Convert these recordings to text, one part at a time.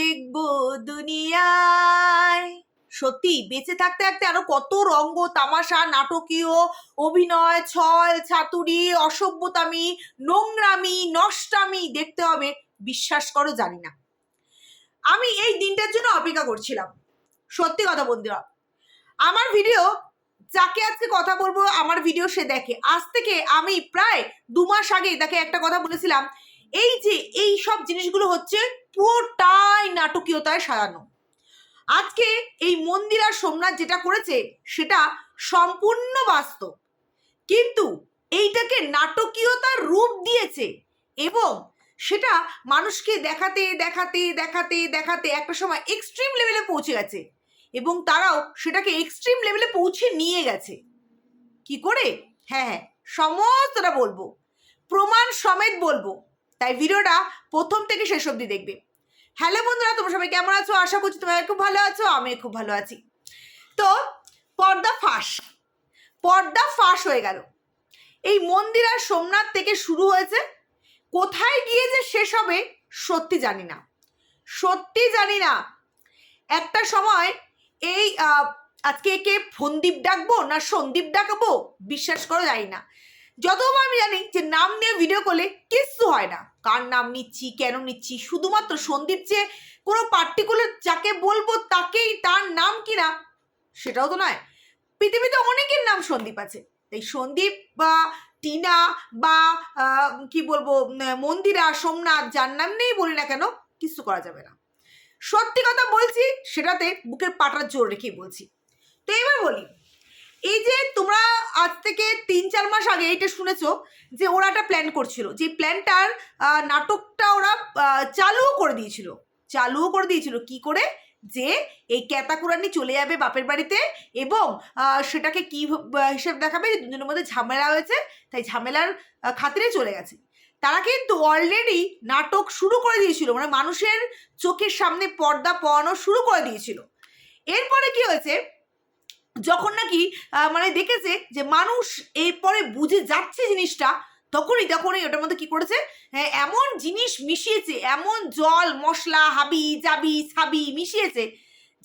দেখব দুনিয়ায়। সত্যি, বেঁচে থাকতে থাকতে আরও কত রঙ্গ, তামাশা, নাটকীয়, অভিনয়, ছল, ছাতুরি, অসভ্যতামি, নোংরামি, নষ্টামি দেখতে হবে, বিশ্বাস করো জানি না। আমি এই দিনটার জন্য অপেক্ষা করছিলাম। সত্যি কথা বন্ধুরা, আমার ভিডিও যাকে আজকে কথা বলব, আমার ভিডিও সে দেখে। আজ থেকে আমি প্রায় দু মাস আগে তাকে একটা কথা বলেছিলাম এই যে, এই সব জিনিসগুলো হচ্ছে পুরোটাই নাটকীয়তায় সাজানো। আজকে এই মন্দির আর সোমনাথ যেটা করেছে, সেটা সম্পূর্ণ বাস্তব। কিন্তু এইটাকে নাটকীয়তার রূপ দিয়েছে এবং সেটা মানুষকে দেখাতে দেখাতে দেখাতে দেখাতে একটা সময় এক্সট্রিম লেভেলে পৌঁছে গেছে এবং তারাও সেটাকে এক্সট্রিম লেভেলে পৌঁছে নিয়ে গেছে। কি করে? হ্যাঁ হ্যাঁ সমস্তটা বলব। প্রমাণ সমেত বলব। তাই ভিডিওটা প্রথম থেকে শেষ অবধি দেখবে। হ্যালো বন্ধুরা, তোমরা সবাই কেমন আছো? আশা করছি তোমরা খুব ভালো আছো আমি খুব ভালো আছি। তো, পর্দা ফাঁস। পর্দা ফাঁস হয়ে গেল। এই মন্দির আর সোমনাথ থেকে শুরু হয়েছে। কোথায় গিয়ে যে শেষ হবে, সত্যি জানি না। সত্যি জানি না। একটা সময় এই আজকে একে ফন্দীপ ডাকবো না সন্দীপ ডাকবো? বিশ্বাস করো জানি না। যতবার আমি জানি যে নাম নিয়ে ভিডিও করলে কিচ্ছু হয় না। কার নাম নিচ্ছি, কেন নিচ্ছি, শুধুমাত্র সন্দীপ যে কোনো পার্টিকুলার যাকে বলব তাকেই তার নাম কিনা সেটাও তো নয়। পৃথিবীতে অনেকের নাম সন্দীপ আছে। তাই সন্দীপ বা টিনা বা কি বলব মন্দিরা, সোমনাথ, যার নাম নেই বলি না কেন কিছু করা যাবে না। সত্যি কথা বলছি, সেটাতে বুকের পাটার জোর রেখেই বলছি। তো এবার বলি এই যে তোমরা আজ থেকে তিন চার মাস আগে এটা শুনেছো যে ওরা একটা প্ল্যান করছিল। যে প্ল্যানটার নাটকটা ওরা চালুও করে দিয়েছিল। চালুও করে দিয়েছিল। কি করে? যে এই ক্যাতাকুরানি চলে যাবে বাপের বাড়িতে এবং সেটাকে কি হিসেব দেখাবে? যে দুজনের মধ্যে ঝামেলা হয়েছে, তাই ঝামেলার খাতিরে চলে গেছে। তারা কিন্তু অলরেডি নাটক শুরু করে দিয়েছিল। মানে মানুষের চোখের সামনে পর্দা পড়ানো শুরু করে দিয়েছিল। এরপরে কি হয়েছে? যখন নাকি মানে দেখেছে যে মানুষ এরপরে বুঝে যাচ্ছে জিনিসটা তখনই তখনই ওটার মধ্যে কি করেছে? হ্যাঁ, এমন জিনিস মিশিয়েছে এমন জল মশলা হাবি জাবি সাবি মিশিয়েছে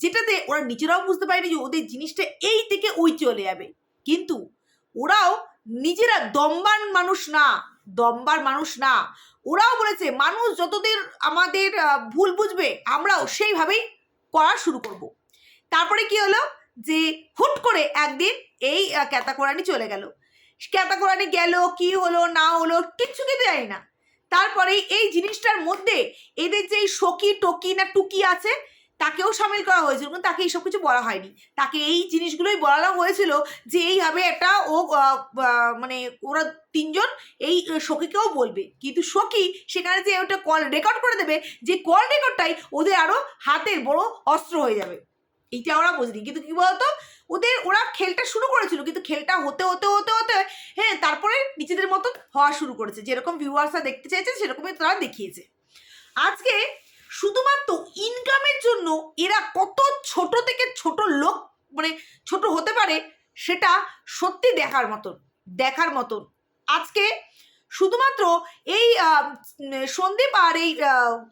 যেটাতে ওরা নিজেরাও বুঝতে পারেনি যে ওদের জিনিসটা এই থেকে ওই চলে যাবে। কিন্তু ওরাও নিজেরা দম্বান মানুষ না দম্বার মানুষ না। ওরাও বলেছে মানুষ যতদের আমাদের ভুল বুঝবে আমরাও সেইভাবেই করা শুরু করব। তারপরে কি হলো? যে হুট করে একদিন এই ক্যাতাকোরানি চলে গেল। ক্যাতাকোরানি গেল, কি হলো, না হলো, কিচ্ছু কিন্তু জানি না। তারপরে এই জিনিসটার মধ্যে এদের যে সখী, টকি না টুকি আছে, তাকেও সামিল করা হয়েছিল, কিন্তু তাকে এইসব কিছু বলা হয়নি। তাকে এই জিনিসগুলোই বলা হয়েছিল যে এইভাবে একটা ও মানে ওরা তিনজন এই সখীকেও বলবে। কিন্তু সখী সেখানে যে ওটা কল রেকর্ড করে দেবে, যে কল রেকর্ডটাই ওদের আরও হাতের বড় অস্ত্র হয়ে যাবে। এইটা ওরা বোঝেনি। কিন্তু কি বলতো? ওদের, ওরা খেলটা শুরু করেছিল, কিন্তু খেলটা হতে হতে হতে হতে হ্যাঁ তারপরে নিজেদের মতন হওয়া শুরু করেছে। যেরকম ভিউয়ার্সরা দেখতে চাইছে, সেরকমই তারা দেখিয়েছে। আজকে শুধুমাত্র ইনকামের জন্য এরা কত ছোট থেকে ছোট লোক মানে ছোট হতে পারে, সেটা সত্যি দেখার মতন দেখার মতন। আজকে শুধুমাত্র এই সন্দীপ আর এই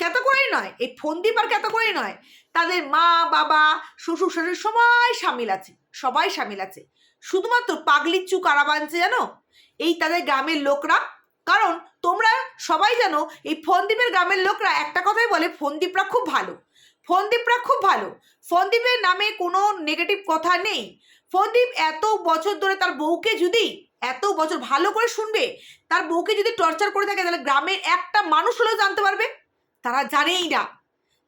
ক্যাতাগরি নয়, এই ফন্দীপ আর ক্যাতাগরি নয় তাদের মা, বাবা, শ্বশুর, শাশুড়ি সবাই সামিল আছে, সবাই সামিল আছে। শুধুমাত্র পাগলিচ্চু কারা বানছে জানো? এই তাদের গ্রামের লোকরা। কারণ তোমরা সবাই জানো, এই ফন্দীপের গ্রামের লোকরা একটা কথাই বলে, ফন্দীপরা খুব ভালো। ফন্দীপরা খুব ভালো। ফন্দীপের নামে কোনো নেগেটিভ কথা নেই। ফন্দীপ এত বছর ধরে তার বউকে যদি, এত বছর ভালো করে শুনবে, তার বউকে যদি টর্চার করে থাকে, তাহলে গ্রামের একটা মানুষ হলেও জানতে পারবে? তারা জানেই না।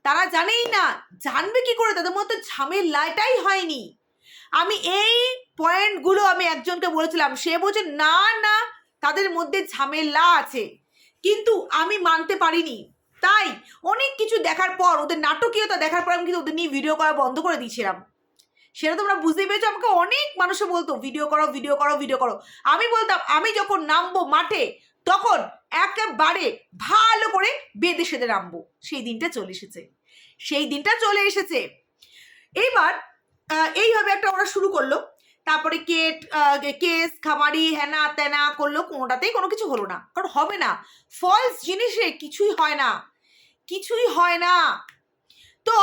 তারা জানেই না, জানবে কি করে? তাদের মধ্যে ঝামেলাটাই হয়নি। আমি এই পয়েন্টগুলো আমি একজনকে বলেছিলাম, সে বলছে, না না, তাদের মধ্যে ঝামেলা আছে। কিন্তু আমি মানতে পারিনি। তাই অনেক কিছু দেখার পর, ওদের নাটকীয়তা দেখার পর আমি কিন্তু ওদের নিয়ে ভিডিও করা বন্ধ করে দিয়েছিলাম। সেটা তোমরা বুঝতেই পেরেছ, আমাকে অনেক মানুষে বলতো, ভিডিও করো ভিডিও করো ভিডিও করো। আমি বলতাম, আমি যখন নামবো মাঠে তখন একেবারে ভালো করে বেঁধে সেঁধে নামবো। সেই দিনটা চলে এসেছে। সেই দিনটা চলে এসেছে। এইবার এইভাবে একটা ওরা শুরু করল। তারপরে কেট কেস, খামারি হ্যানা ত্যানা করল। কোনোটাতেই কোনো কিছু হলো না। কারণ হবে না। ফলস জিনিসে কিছুই হয় না। কিছুই হয় না। তো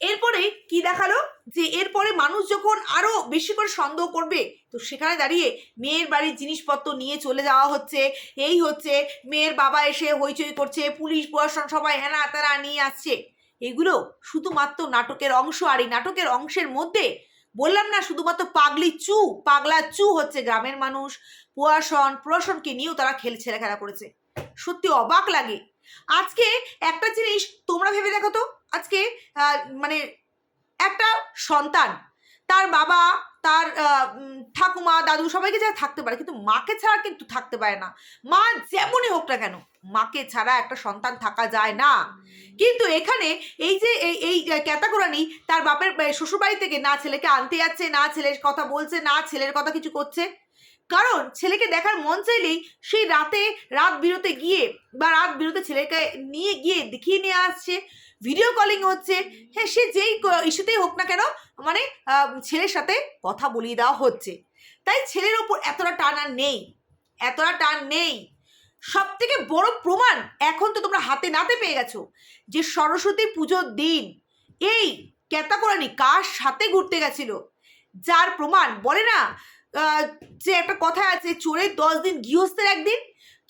এরপরে কি দেখাল? যে এরপরে মানুষ যখন আরও বেশি করে সন্দেহ করবে তো সেখানে দাঁড়িয়ে মেয়ের বাড়ির জিনিসপত্র নিয়ে চলে যাওয়া হচ্ছে। এই হচ্ছে মেয়ের বাবা এসে হইচই করছে, পুলিশ, প্রশাসন সবাই হেনা তারা নিয়ে আসছে। এগুলো শুধুমাত্র নাটকের অংশ আর এই নাটকের অংশের মধ্যে বললাম না, শুধুমাত্র পাগলি চু, পাগলা চু হচ্ছে গ্রামের মানুষ। প্রশাসন, প্রশাসনকে নিয়েও তারা খেল ছেলে খেলা করেছে। সত্যি অবাক লাগে। আজকে একটা জিনিস তোমরা ভেবে দেখো তো, আজকে মানে একটা সন্তান, তার বাবা তার ঠাকুমা, দাদু সবাইকে যা থাকতে পারে, কিন্তু মাকে ছাড়া কিন্তু থাকতে পারে না। মা যেমনই হোক না কেন, মাকে ছাড়া একটা সন্তান থাকা যায় না। কিন্তু এখানে এই যে, এই এই ক্যাতাকুরানি তার বাপের শ্বশুরবাড়ি থেকে না ছেলেকে আনতে যাচ্ছে, না ছেলের কথা বলছে, না ছেলের কথা কিছু করছে। কারণ ছেলেকে দেখার মন চাইলেই সেই রাতে, রাত বিরতে গিয়ে বা রাত বিরতে ছেলেকে নিয়ে গিয়ে দেখিয়ে নিয়ে আসছে। ভিডিও কলিং হচ্ছে। হ্যাঁ সে যেই ইস্যুতেই হোক না কেন মানে ছেলের সাথে কথা বলিয়ে দেওয়া হচ্ছে। তাই ছেলের ওপর এতটা টান আর নেই। এতটা টান নেই। সব থেকে বড় প্রমাণ এখন তো তোমরা হাতে নাতে পেয়ে গেছো যে সরস্বতী পুজোর দিন এই ক্যাতাকোরানি কার সাথে ঘুরতে গেছিল? যার প্রমাণ বলে না? যে একটা কথা আছে, চোরের দশ দিন গৃহস্থের একদিন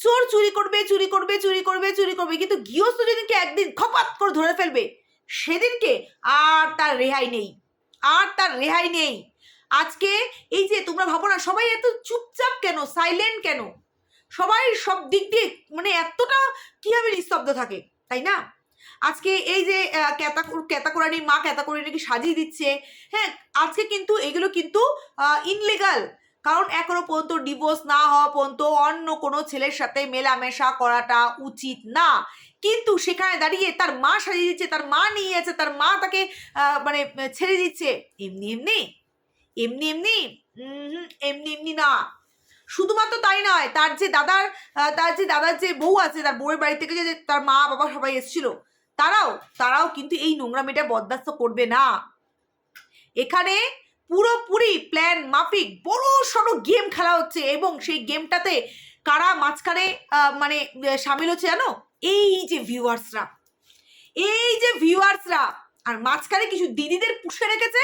চোর চুরি করবে চুরি করবে চুরি করবে চুরি করবে। কিন্তু গৃহস্থ যেদিনকে একদিন খপাত করে ধরে ফেলবে, সেদিনকে আর তার রেহাই নেই। আর তার রেহাই নেই। আজকে এই যে তোমরা ভাবো না, সবাই এত চুপচাপ কেন সাইলেন্ট কেন? সবাই সব দিক দিয়ে মানে এতটা কীভাবে নিস্তব্ধ থাকে, তাই না? আজকে এই যে ক্যাতা ক্যাতাকোরানির মা ক্যাতাকোরানিকে সাজিয়ে দিচ্ছে হ্যাঁ আজকে কিন্তু এগুলো কিন্তু ইনলিগাল কারণ এখনও পর্যন্ত ডিভোর্স না হওয়া পর্যন্ত অন্য কোনো ছেলের সাথে মেলামেশা করাটা উচিত না। কিন্তু সেখানে দাঁড়িয়ে তার মা সাজিয়ে দিচ্ছে, তার মা নিয়ে আছে, তার মা তাকে মানে ছেড়ে দিচ্ছে। এমনি এমনি এমনি এমনি এমনি এমনি না। শুধুমাত্র তাই নয়, তার যে দাদার তার যে দাদার যে বউ আছে, তার বউয়ের বাড়ি থেকে যে তার মা বাবা সবাই এসেছিল, তারাও তারাও কিন্তু এই নোংরামিটা বরদাস্ত করবে না। এখানে পুরোপুরি প্ল্যান মাফিক বড় সড়ো গেম খেলা হচ্ছে এবং সেই গেমটাতে কারা মাঝখানে মানে সামিল হচ্ছে জানো? এই যে ভিউয়ার্সরা এই যে ভিউয়ার্সরা আর মাঝখানে কিছু দিদিদের পুষে রেখেছে।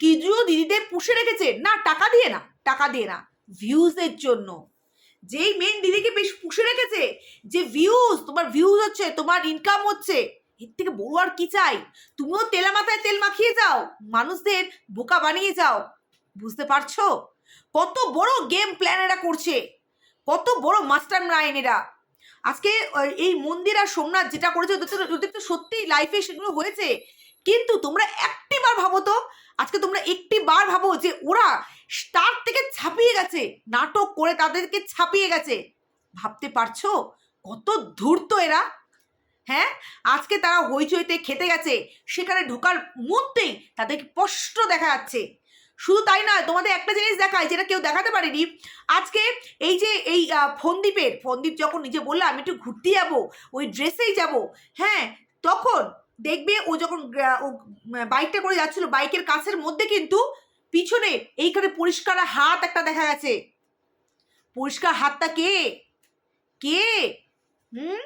কিছু দিদিদের পুষে রেখেছে। না, টাকা দিয়ে না, টাকা দিয়ে না ভিউজের জন্য। যেই মেন দিদিকে বেশ পুষে রেখেছে, যে ভিউজ তোমার ভিউজ হচ্ছে, তোমার ইনকাম হচ্ছে এর থেকে বড় আর কি চাই? তুমিও তেলা মাথায় তেল মাখিয়ে যাও, মানুষদের বোকা বানিয়ে যাও। বুঝতে পারছ? কত বড় গেম প্ল্যান এরা করছে। কত বড় মাস্টার মাইন্ড এরা। আজকে এই মন্দির আর সোমনাথ যেটা করেছে, ওদের তো- ওদের তো সত্যিই লাইফে সেগুলো হয়েছে। কিন্তু তোমরা একটি বার ভাবো তো, আজকে তোমরা একটি বার ভাবো যে ওরা তার থেকে ছাপিয়ে গেছে, নাটক করে তাদেরকে ছাপিয়ে গেছে। ভাবতে পারছ? কত ধূর্ত এরা। হ্যাঁ? আজকে তারা হইচইতে খেতে গেছে। সেখানে ঢোকার মুহূর্তেই তাদেরকে স্পষ্ট দেখা যাচ্ছে। শুধু তাই নয়, তোমাদের একটা জিনিস দেখায় যেটা কেউ দেখাতে পারেনি। আজকে এই যে এই ফন্দীপের, ফন্দীপ যখন নিজে বলল, আমি একটু ঘুরতে যাব, ওই ড্রেসেই যাব। হ্যাঁ তখন দেখবে ও যখন ও বাইকটা করে যাচ্ছিল, বাইকের কাছের মধ্যে কিন্তু পিছনে এইখানে পরিষ্কার হাত একটা দেখা গেছে। পরিষ্কার হাতটা কে? কে? হুম?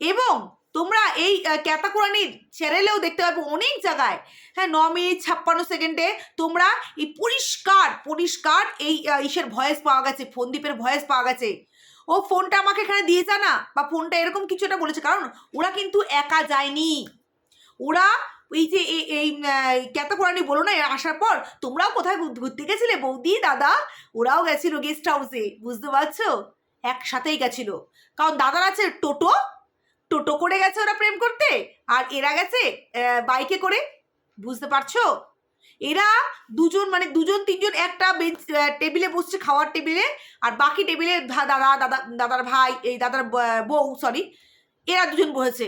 এবং তোমরা এই ক্যাতাকুরানির চ্যানেলেও দেখতে পাবে অনেক জায়গায়। হ্যাঁ ন মিনিট ছাপ্পান্ন সেকেন্ডে তোমরা এই পরিষ্কার পরিষ্কার এই ইসের ভয়েস পাওয়া গেছে, ফোনদীপের ভয়েস পাওয়া গেছে। ও ফোনটা আমাকে এখানে দিয়েছে না? বা ফোনটা এরকম কিছু একটা বলেছে, কারণ ওরা কিন্তু একা যায়নি। ওরা এই যে এই- এই ক্যাতাকুরানি বলো না আসার পর তোমরাও কোথায় ঘুরতে গেছিলে? বৌদি, দাদা? ওরাও গেছিল গেস্ট হাউসে বুঝতে পারছ? একসাথেই গেছিল। কারণ দাদার আছে টোটো টোটো করে গেছে ওরা প্রেম করতে? আর এরা গেছে বাইকে করে? বুঝতে পারছ? এরা দুজন মানে দুজন, তিনজন একটা বেঞ্চ টেবিলে বসছে খাওয়ার টেবিলে, আর বাকি টেবিলে দাদা দাদা, দাদার ভাই, এই দাদার বউ সরি এরা দুজন বসেছে।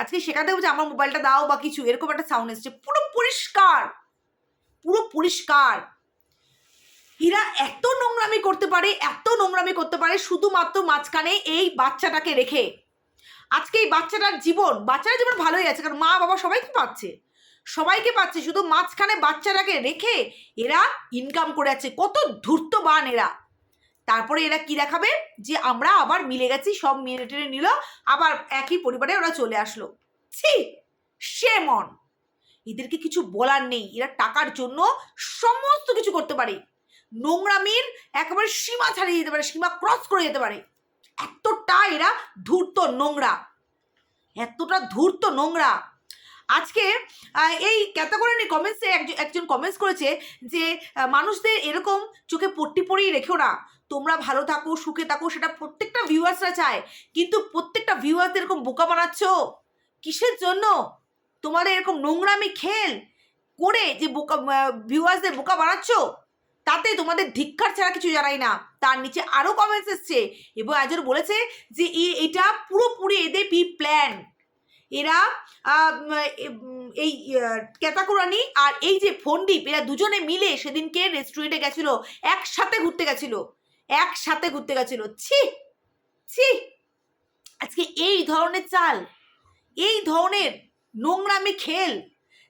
আজকে সেখানে বলছে আমার মোবাইলটা দাও বা কিছু, এরকম একটা সাউন্ড এসছে। পুরো পরিষ্কার পুরো পরিষ্কার। এরা এত নোংরামি করতে পারে, এত নোংরামি করতে পারে, শুধুমাত্র মাঝখানে এই বাচ্চাটাকে রেখে। আজকে এই বাচ্চাটার জীবন বাচ্চার জীবন ভালোই আছে, কারণ মা, বাবা সবাইকে পাচ্ছে। সবাইকে পাচ্ছে, শুধু মাঝখানে বাচ্চাটাকে রেখে এরা ইনকাম করে আছে কত ধূর্তবান এরা। তারপরে এরা কি দেখাবে? যে আমরা আবার মিলে গেছি, সব মেনে টেনে নিল, আবার একই পরিবারে ওরা চলে আসলো। ছি শেমন এদেরকে কিছু বলার নেই। এরা টাকার জন্য সমস্ত কিছু করতে পারে। নোংরামির একেবারে সীমা ছাড়িয়ে যেতে পারে, সীমা ক্রস করে যেতে পারে। এতটা এরা ধূর্ত নোংরা। এতটা ধূর্ত নোংরা। আজকে এই ক্যাটাগরি কমেন্টসে একজন কমেন্টস করেছে যে মানুষদের এরকম চোখে পট্টি পরেই রেখো না। তোমরা ভালো থাকো, সুখে থাকো, সেটা প্রত্যেকটা ভিউয়ার্সরা চায়। কিন্তু প্রত্যেকটা ভিউয়ার্সদের এরকম বোকা বানাচ্ছ? কিসের জন্য? তোমাদের এরকম নোংরামি খেল করে যে বোকা ভিউয়ার্সদের বোকা বানাচ্ছ? তাতে তোমাদের ধিক্কার ছাড়া কিছু জানাই না। তার নিচে আরও কমেন্টস এসছে। এবং একজন বলেছে যে এটা পুরোপুরি এদের পি প্ল্যান এরা এই ক্যাতাকুরানি আর এই যে ফন্ডিপ এরা দুজনে মিলে সেদিনকে রেস্টুরেন্টে গেছিল। একসাথে ঘুরতে গেছিল। একসাথে ঘুরতে গেছিল। ছি ছি। আজকে এই ধরনের চাল, এই ধরনের নোংরামি খেল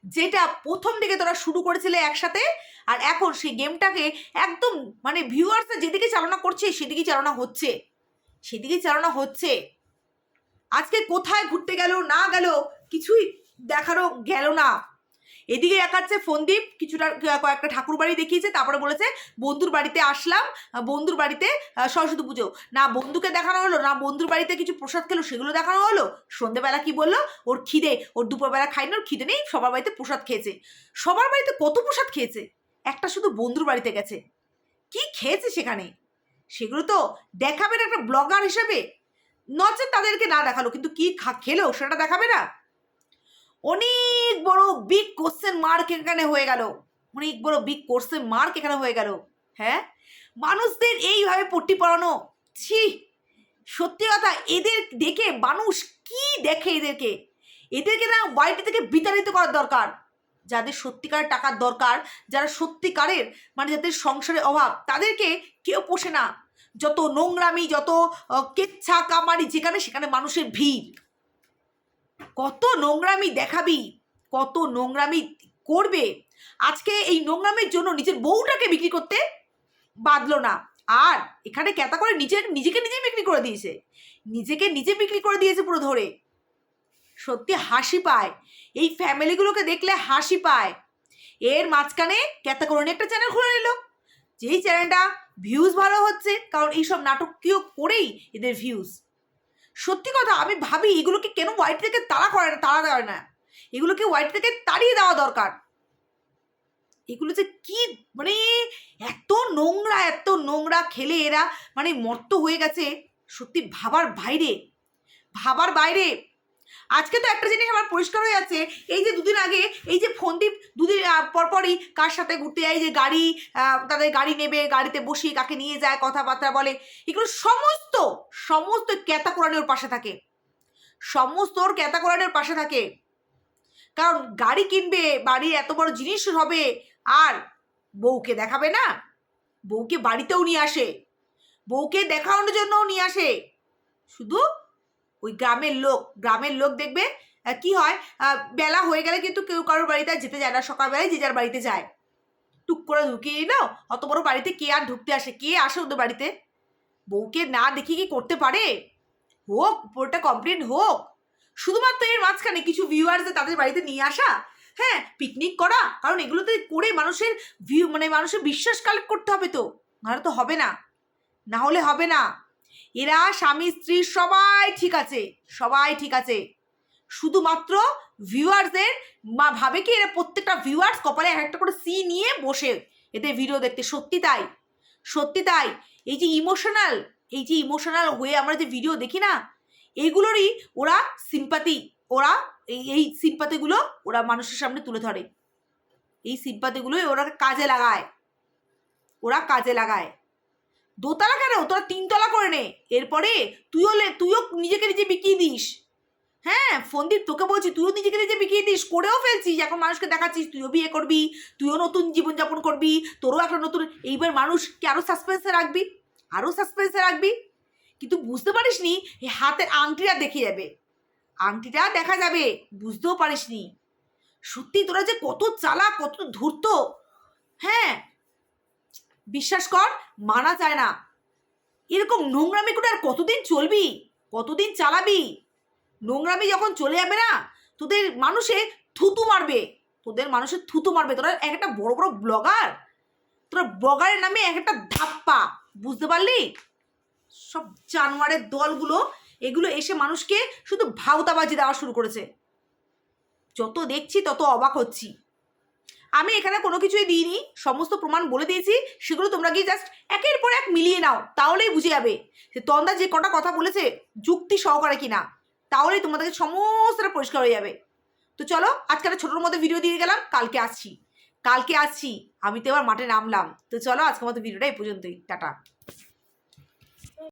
যেটা প্রথম দিকে তোরা শুরু করেছিলে একসাথে, আর এখন সেই গেমটাকে একদম মানে ভিউয়ার্সরা যেদিকে চালনা করছে, সেদিকেই চালনা হচ্ছে। সেদিকেই চালনা হচ্ছে। আজকে কোথায় ঘুরতে গেল, না গেল, কিছুই দেখারও গেল না। এদিকে দেখাচ্ছে ফন্দীপ, কিছুটা কয়েকটা ঠাকুর বাড়ি দেখিয়েছে, তারপরে বলেছে, বন্ধুর বাড়িতে আসলাম বন্ধুর বাড়িতে সরস্বতী পুজো। না, বন্ধুকে দেখানো হলো, না, বন্ধুর বাড়িতে কিছু প্রসাদ খেলো, সেগুলো দেখানো হলো? সন্ধেবেলা কি বলল? ওর খিদে, ওর দুপুরবেলা খাইনি ওর খিদে নেই, সবার বাড়িতে প্রসাদ খেয়েছে। সবার বাড়িতে কত প্রসাদ খেয়েছে? একটা শুধু বন্ধুর বাড়িতে গেছে। কি খেয়েছে সেখানে? সেগুলো তো দেখাবে না একটা ব্লগার হিসেবে। নচেত তাদেরকে না দেখাল, কিন্তু কি খেলো, সেটা দেখাবে না? অনেক বড় বিগ কোশ্চেন মার্ক এখানে হয়ে গেল। অনেক বড় বিগ কোশ্চেন মার্ক এখানে হয়ে গেল। হ্যাঁ? মানুষদের এইভাবে পট্টি পড়ানো ছি! সত্যি কথা, এদের দেখে মানুষ কি দেখে এদেরকে? এদেরকে না বাড়িটি থেকে বিতাড়িত করার দরকার। যাদের সত্যিকারের টাকার দরকার, যারা সত্যিকারের মানে যাদের সংসারের অভাব, তাদেরকে কেউ পোষে না। যত নোংরামি, যত কেচ্ছা কামারি যেখানে, সেখানে মানুষের ভিড়। কত নোংরামি দেখাবি, কত নোংরামি করবে। আজকে এই নোংরামির জন্য নিজের বউটাকে বিক্রি করতে বাদলো না। আর এখানে ক্যাতা করে নিজের, নিজেকে নিজে বিক্রি করে দিয়েছে। নিজেকে নিজে বিক্রি করে দিয়েছে পুরো ধরে। সত্যি হাসি পায়। এই ফ্যামিলিগুলোকে দেখলে হাসি পায়। এর মাঝখানে ক্যাতাকরণে একটা চ্যানেল খুলে নিল। যেই চ্যানেলটা ভিউজ ভালো হচ্ছে, কারণ এইসব নাটকীয় করেই এদের ভিউজ সত্যি কথা, আমি ভাবি এগুলোকে কেন হোয়াইট থেকে তাড়া করে না, তাড়া দেয় না? এগুলোকে হোয়াইট থেকে তাড়িয়ে দেওয়া দরকার। এগুলো যে কি মানে এত নোংরা এত নোংরা খেলে এরা মানে মর্ত হয়ে গেছে সত্যি ভাবার বাইরে। ভাবার বাইরে আজকে তো একটা জিনিস আমার পরিষ্কার হয়ে যাচ্ছে। এই যে দুদিন আগে, এই যে ফোনদীপ দুদিন পরপরই কার সাথে ঘুরতে যায় যে গাড়ি তাদের গাড়ি নেবে, গাড়িতে বসিয়ে কাকে নিয়ে যায়, কথাবার্তা বলে, এগুলো সমস্ত সমস্ত ক্যাতা কোরআনের পাশে থাকে। সমস্ত ওর ক্যাতা কোরআনের পাশে থাকে। কারণ গাড়ি কিনবে, বাড়ির এত বড় জিনিস হবে, আর বউকে দেখাবে না। বউকে বাড়িতেও নিয়ে আসে। বউকে দেখানোর জন্যও নিয়ে আসে। শুধু ওই গ্রামের লোক গ্রামের লোক দেখবে কি হয়? বেলা হয়ে গেলে কিন্তু কেউ কারোর বাড়িতে যেতে যায় না। সকালবেলায় যে যার বাড়িতে যায়। টুক করে ঢুকিয়ে নাও। অত বড় বাড়িতে কে আর ঢুকতে আসে? কে আসে ওদের বাড়িতে? বউকে না দেখি কি করতে পারে? হোক, পুরোটা কমপ্লিট হোক। শুধুমাত্র এর মাঝখানে কিছু ভিউয়ার্স তাদের বাড়িতে নিয়ে আসা। হ্যাঁ পিকনিক করা। কারণ এগুলোতে করে মানুষের ভিউ মানে মানুষের বিশ্বাস কালেক্ট করতে হবে তো। নাহলে তো হবে না। না হলে হবে না। এরা স্বামী, স্ত্রী, সবাই ঠিক আছে, সবাই ঠিক আছে। শুধুমাত্র ভিউয়ার্সদের মা, ভাবে কি এরা প্রত্যেকটা ভিউয়ার্স কপালে এক একটা করে সি নিয়ে বসে। এদের ভিডিও দেখতে। সত্যি তাই সত্যি তাই। এই যে ইমোশনাল এই যে ইমোশনাল হয়ে আমরা যে ভিডিও দেখি না এইগুলোরই ওরা সিম্পাতি ওরা এই এই সিম্পাতিগুলো ওরা মানুষের সামনে তুলে ধরে। এই সিম্পাতিগুলোই ওরা কাজে লাগায়, ওরা কাজে লাগায়। দোতলা কেন? তোরা তিনতলা করে নে। এরপরে তুইও তুইও নিজেকে নিজে বিকিয়ে দিস। হ্যাঁ ফন্দীপ, তোকে বলছি, তুইও নিজেকে নিজে বিকিয়ে দিস। করেও ফেলছিস, এখন মানুষকে দেখাচ্ছিস, তুইও বিয়ে করবি, তুইও নতুন জীবনযাপন করবি, তোরও একটা নতুন এইবার মানুষকে আরও সাসপেন্সে রাখবি আরও সাসপেন্সে রাখবি। কিন্তু বুঝতে পারিস নি হাতের আংটিটা দেখে যাবে। আংটিটা দেখা যাবে, বুঝতেও পারিস নি সত্যি তোরা যে কত চালা কত ধূর্ত। হ্যাঁ বিশ্বাস কর, মানা যায় না। এরকম নোংরামি করে আর কতদিন চলবি? কতদিন চালাবি? নোংরামি যখন চলে যাবে না, তোদের মানুষে থুতু মারবে। তোদের মানুষের থুতু মারবে। তোরা এক একটা বড় বড় ব্লগার। তোরা ব্লগারের নামে এক একটা ধাপ্পা। বুঝতে পারলি? সব জানোয়ারের দলগুলো, এগুলো এসে মানুষকে শুধু ভাউতাবাজি দেওয়া শুরু করেছে। যত দেখছি তত অবাক হচ্ছি। আমি এখানে কোনো কিছুই দিইনি, সমস্ত প্রমাণ বলে দিয়েছি, সেগুলো তোমরা গিয়ে জাস্ট একের পর এক মিলিয়ে নাও, তাহলেই বুঝে যাবে যে তন্দা যে কটা কথা বলেছে যুক্তি সহকারে কিনা, তাহলেই তোমাদেরকে সমস্তটা পরিষ্কার হয়ে যাবে। তো চলো, আজকে একটা ছোটোর মধ্যে ভিডিও দিয়ে গেলাম, কালকে আসছি। কালকে আসছি, আমি তো এবার মাঠে নামলাম। তো চলো, আজকের মতো ভিডিওটা এই পর্যন্তই, টাটা।